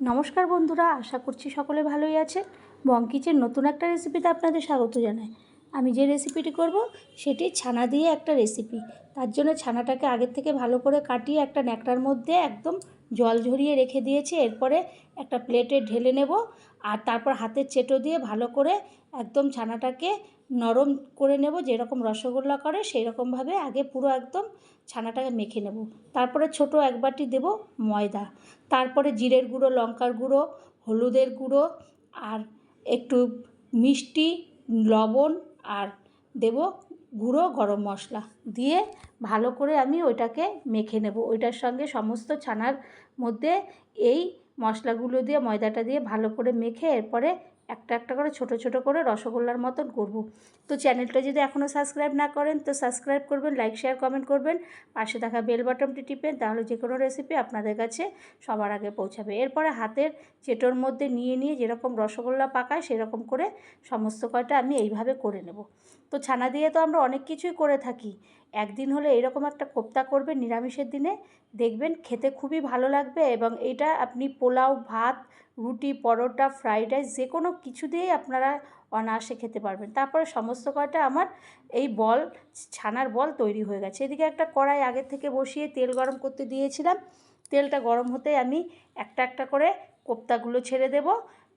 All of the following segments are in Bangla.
নমস্কার বন্ধুরা, আশা করছি সকলে ভালোই আছে। বঙ্কিচের নতুন একটা রেসিপিতে আপনাদের স্বাগত জানাই। আমি যে রেসিপিটি করব, সেটি ছানা দিয়ে একটা রেসিপি তার জন্য ছানাটাকে আগের থেকে ভালো করে কাটিয়ে একটা ন্যাকড়ার মধ্যে একদম জল ঝরিয়ে রেখে দিয়েছি। এরপরে একটা প্লেটে ঢেলে নেব, আর তারপর হাতের চেটো দিয়ে ভালো করে একদম ছানাটাকে নরম করে নেব, যেরকম রসগোল্লা করে সেই রকমভাবে আগে পুরো একদম ছানাটাকে মেখে নেব। তারপরে ছোট এক বাটি দেব ময়দা। তারপরে জিরের গুঁড়ো, লঙ্কার গুঁড়ো, হলুদের গুঁড়ো আর একটু মিষ্টি, লবণ আর দেব গুঁড়ো গরম মশলা দিয়ে ভালো করে আমি ওইটাকে মেখে নেব। ওইটার সঙ্গে সমস্ত ছানার মধ্যে এই মশলাগুলো দিয়ে, ময়দাটা দিয়ে ভালো করে মেখে এরপরে একটা একটা করে ছোট ছোট করে রসগোল্লার মতন করব। তো চ্যানেলটা যদি এখনও সাবস্ক্রাইব না করেন, তো সাবস্ক্রাইব করবেন, লাইক, শেয়ার, কমেন্ট করবেন, পাশে থাকা বেল বাটনটি টিপেন, তাহলে যে কোনো রেসিপি আপনাদের কাছে সবার আগে পৌঁছাবে। এরপরে হাতের চেটোর মধ্যে নিয়ে নিয়ে যেরকম রসগোল্লা পাকায়, সেরকম করে সমস্ত কয়টা আমি এইভাবে করে নেব। তো ছানা দিয়ে তো আমরা অনেক কিছুই করে থাকি। একদিন হলে এরকম একটা কোপ্তা করবেন নিরামিষের দিনে, দেখবেন খেতে খুবই ভালো লাগবে এবং এটা আপনি পোলাও, ভাত রুটি, পরোটা, ফ্রাইড রাইস যে কোনো কিছু দিয়েই আপনারা অনায়াসে খেতে পারবেন। তারপরে সমস্ত কয়টা আমার এই বল, ছানার বল তৈরি হয়ে গেছে। এদিকে একটা কড়াই আগের থেকে বসিয়ে তেল গরম করতে দিয়েছিলাম। তেলটা গরম হতে আমি একটা একটা করে কোপ্তাগুলো ছেড়ে দেব।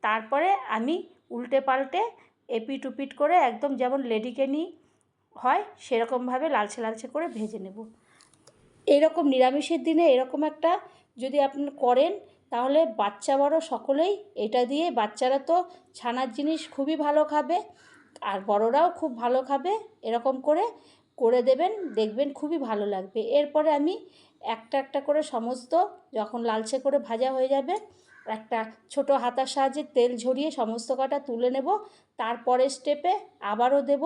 তারপরে আমি উল্টে পাল্টে এপিট উপিট করে একদম যেমন লেডিকেনি হয়, সেরকমভাবে লালচে লালচে করে ভেজে নেব। এরকম নিরামিষের দিনে এরকম একটা যদি আপনি করেন তাহলে বাচ্চা বড় সকলেই এটা দিয়ে বাচ্চারা তো ছানার জিনিস খুবই ভালো খাবে আর বড়রাও খুব ভালো খাবে, এরকম করে করে দেবেন, দেখবেন খুবই ভালো লাগবে। এরপরে আমি একটা একটা করে সমস্ত যখন লালচে করে ভাজা হয়ে যাবে, একটা ছোট হাতার সাহায্যে তেল ঝরিয়ে সমস্ত কটা তুলে নেব তারপরে স্টেপে আবারও দেব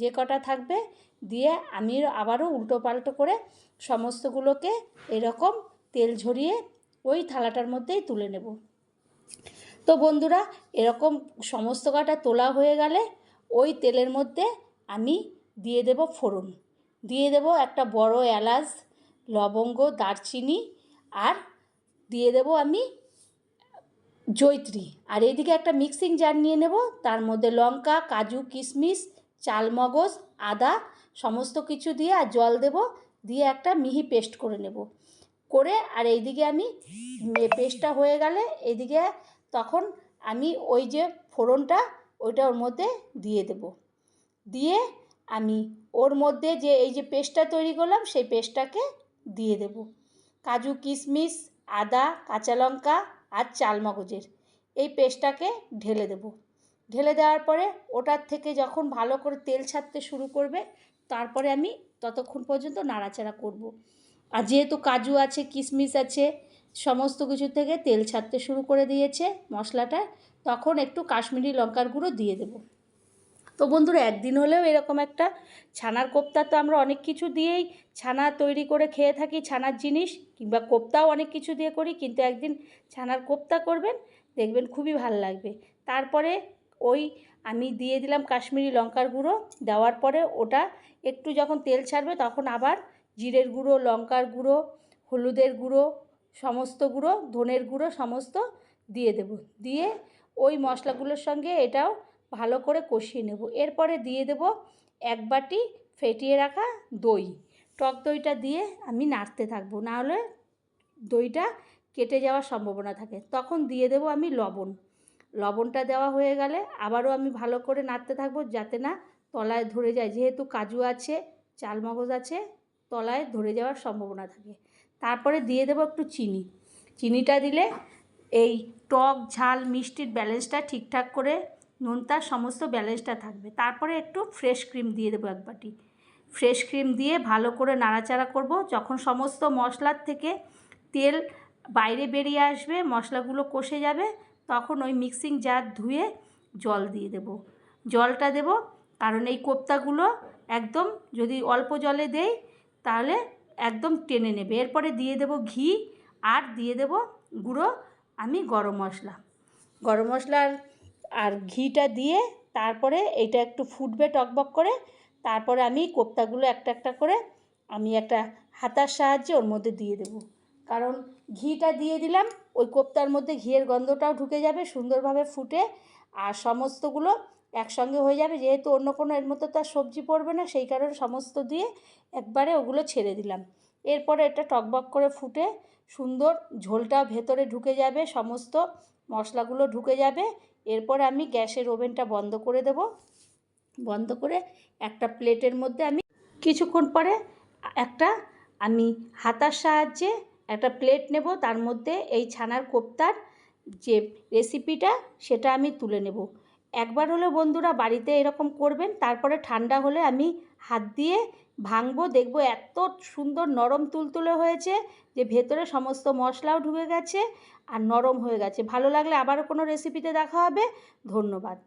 যে কটা থাকবে, দিয়ে আমি আবারও উল্টো পাল্টো করে সমস্তগুলোকে এরকম তেল ঝরিয়ে ওই থালাটার মধ্যেই তুলে নেব। তো বন্ধুরা, এরকম সমস্ত কাটা তোলা হয়ে গেলে ওই তেলের মধ্যে আমি দিয়ে দেব ফোড়ন। দিয়ে দেব একটা বড় এলাচ, লবঙ্গ, দারচিনি আর দিয়ে দেব আমি জৈত্রী আর এইদিকে একটা মিক্সিং জার নিয়ে নেব, তার মধ্যে লঙ্কা, কাজু, কিশমিশ, চালমগজ, আদা সমস্ত কিছু দিয়ে আর জল দেব, দিয়ে একটা মিহি পেস্ট করে নেব। করে আর এইদিকে আমি পেস্টটা হয়ে গেলে এইদিকে তখন আমি ওই যে ফোড়নটা ওইটা ওর মধ্যে দিয়ে দেব। দিয়ে আমি ওর মধ্যে যে এই যে পেস্টটা তৈরি করলাম সেই পেস্টটাকে দিয়ে দেব। কাজু, কিশমিশ, আদা, কাঁচা লঙ্কা আর চালমগজের এই পেস্টটাকে ঢেলে দেব। ঢেলে দেওয়ার পরে ওটার থেকে যখন ভালো করে তেল ছাড়তে শুরু করবে তারপরে আমি ততক্ষণ পর্যন্ত নাড়াচাড়া করব। আর যেহেতু কাজু আছে, কিশমিশ আছে, সমস্ত কিছু থেকে তেল ছাড়তে শুরু করে দিয়েছে মশলাটা, তখন একটু কাশ্মীরি লঙ্কার গুঁড়ো দিয়ে দেব। তো বন্ধুরা, একদিন হলেও এরকম একটা ছানার কোপ্তা তো আমরা অনেক কিছু দিয়েই ছানা তৈরি করে খেয়ে থাকি, ছানার জিনিস, কিংবা কোপ্তাও অনেক কিছু দিয়ে করি, কিন্তু একদিন ছানার কোপ্তা করবেন, দেখবেন খুবই ভালো লাগবে। তারপরে ওই আমি দিয়ে দিলাম কাশ্মীরি লঙ্কার গুঁড়ো, দেওয়ার পরে ওটা একটু যখন তেল ছাড়বে, তখন আবার জিরের গুঁড়ো, লঙ্কার গুঁড়ো, হলুদের গুঁড়ো, সমস্ত গুঁড়ো, ধনের গুঁড়ো সমস্ত দিয়ে দেব। দিয়ে ওই মশলাগুলোর সঙ্গে এটাও ভালো করে কষিয়ে নেব। এরপরে দিয়ে দেব এক বাটি ফেটিয়ে রাখা দই। টক দইটা দিয়ে আমি নাড়তে থাকব নাহলে দইটা কেটে যাওয়ার সম্ভাবনা থাকে। তখন দিয়ে দেব আমি লবণ। লবণটা দেওয়া হয়ে গেলে আবারও আমি ভালো করে নাড়তে থাকব যাতে না তলায় ধরে যায়। যেহেতু কাজু আছে, চালমগজ আছে তলায় ধরে যাওয়ার সম্ভাবনা থাকে। তারপরে দিয়ে দেবো একটু চিনি। চিনিটা দিলে এই টক, ঝাল, মিষ্টির ব্যালেন্সটা ঠিকঠাক করে নুনটার সমস্ত ব্যালেন্সটা থাকবে। তারপরে একটু ফ্রেশ ক্রিম দিয়ে দেবো এক বাটি। ফ্রেশ ক্রিম দিয়ে ভালো করে নাড়াচাড়া করব। যখন সমস্ত মশলার থেকে তেল বাইরে বেরিয়ে আসবে, মশলাগুলো কষে যাবে, তখন ওই মিক্সিং জার ধুয়ে জল দিয়ে দেব। জলটা দেব, কারণ এই কোপ্তাগুলো একদম যদি অল্প জলে দেই তাহলে একদম টেনে নেবে। এরপরে দিয়ে দেব ঘি আর দিয়ে দেব গুঁড়ো। আমি গরম মশলা। গরম মশলার আর ঘিটা দিয়ে তারপরে এটা একটু ফুটবে টকবক করে। তারপরে আমি কোপ্তাগুলো একটা একটা করে আমি একটা হাতার সাহায্যে ওর মধ্যে দিয়ে দেবো। কারণ ঘিটা দিয়ে দিলাম, ওই কোপ্তার মধ্যে ঘিয়ের গন্ধটাও ঢুকে যাবে, সুন্দরভাবে ফুটে। আর সমস্তগুলো একসঙ্গে হয়ে যাবে। যেহেতু অন্য কোনো এর মধ্যে তো আর সবজি পড়বে না, সেই কারণে সমস্ত দিয়ে একবারে ওগুলো ছেড়ে দিলাম। এরপরে এটা টকবক করে ফুটে সুন্দর ঝোলটা ভেতরে ঢুকে যাবে, সমস্ত মশলাগুলো ঢুকে যাবে। এরপর আমি গ্যাসের ওভেনটা বন্ধ করে দেব। বন্ধ করে একটা প্লেটের মধ্যে আমি কিছুক্ষণ পরে একটা আমি হাতার সাহায্যে একটা প্লেট নেব। তার মধ্যে এই ছানার কোপ্তার যে রেসিপিটা সেটা আমি তুলে নেব। একবার হলে বন্ধুরা বাড়িতে এরকম করবেন, তারপরে ঠান্ডা হলে আমি হাত দিয়ে ভাঙবো, দেখব এত সুন্দর নরম তুলতুলে হয়েছে যে ভেতরে সমস্ত মশলাও ঢুকে গেছে আর নরম হয়ে গেছে। ভালো লাগলে আবারও কোনো রেসিপিতে দেখা হবে। ধন্যবাদ।